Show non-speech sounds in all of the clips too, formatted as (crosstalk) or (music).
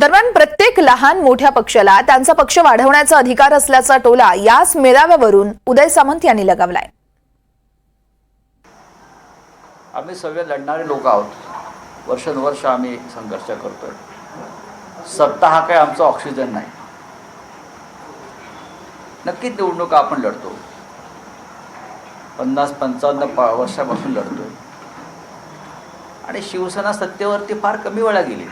दरम्यान प्रत्येक लहान मोठ्या पक्षाला त्यांचा पक्ष वाढवण्याचा अधिकार असल्याचा टोला याच मेळाव्यावरून उदय सामंत यांनी लगावलाय. आम्ही सगळे लढणारे लोक आहोत. वर्षानुवर्ष आम्ही संघर्ष करतोय. सत्ता हा काही आमचा ऑक्सिजन नाही. नक्कीच निवडणुका आपण लढतो. पन्नास पंचावन्न वर्षापासून लढतोय. आणि शिवसेना सत्तेवरती फार कमी वेळा गेली.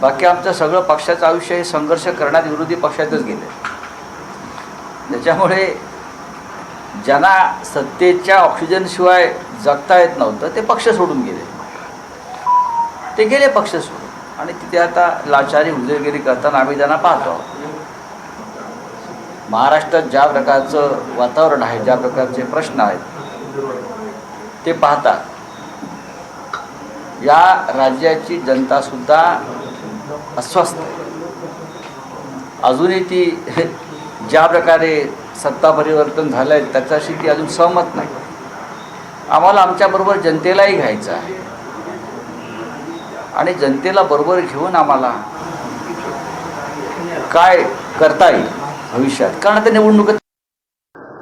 बाकी आमचं सगळं पक्षाचं आयुष्य हे संघर्ष करण्यात विरोधी पक्षातच गेले त्याच्यामुळे ज्यांना सत्तेच्या ऑक्सिजनशिवाय जगता येत नव्हतं ते पक्ष सोडून गेले. ते गेले पक्ष सोडून. आणि तिथे आता लाचारी हुजेगिरी करताना आम्ही त्यांना पाहतो. आहोत महाराष्ट्रात ज्या प्रकारचं वातावरण आहे ज्या प्रकारचे प्रश्न आहेत ते पाहता या राज्याची जनतासुद्धा अस्वस्थ अजूनही ती (laughs) ज्या प्रकारे सत्ता परिवर्तन झालं आहे त्याच्याशी ती अजून सहमत नाही. आम्हाला आमच्याबरोबर जनतेलाही घ्यायचं आहे. आणि जनतेला बरोबर घेऊन आम्हाला काय करता येईल भविष्यात? कारण आता निवडणूक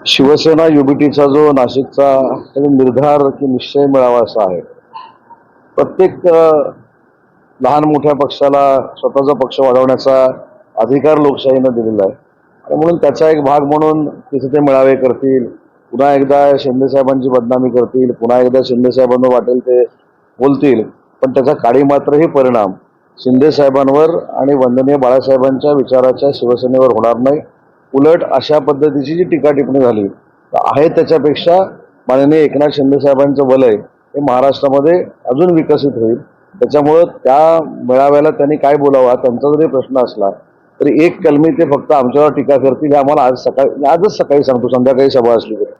शिवसेना युबीटीचा जो नाशिकचा निर्धार की निश्चय मिळावा असा आहे. प्रत्येक लहान मोठ्या पक्षाला स्वतःचा पक्ष वाढवण्याचा अधिकार लोकशाहीनं दिलेला आहे. आणि म्हणून त्याचा एक भाग म्हणून तिथे ते मेळावे करतील. पुन्हा एकदा शिंदे साहेबांची बदनामी करतील. पुन्हा एकदा शिंदे साहेबांना वाटेल ते बोलतील. पण त्याचा काळी मात्रही परिणाम शिंदे साहेबांवर आणि वंदनीय बाळासाहेबांच्या विचाराच्या शिवसेनेवर होणार नाही. उलट अशा पद्धतीची जी टीका टिप्पणी झाली तर आहे त्याच्यापेक्षा माननीय एकनाथ शिंदे साहेबांचं वलय हे महाराष्ट्रामध्ये अजून विकसित होईल. त्याच्यामुळं त्या मेळाव्याला त्यांनी काय बोलावा त्यांचा जरी प्रश्न असला तरी एक कलमी ते फक्त आमच्यावर टीका करतील हे आम्हाला आज सकाळी आजच सकाळी सांगतो संध्याकाळी सभा असली तरी.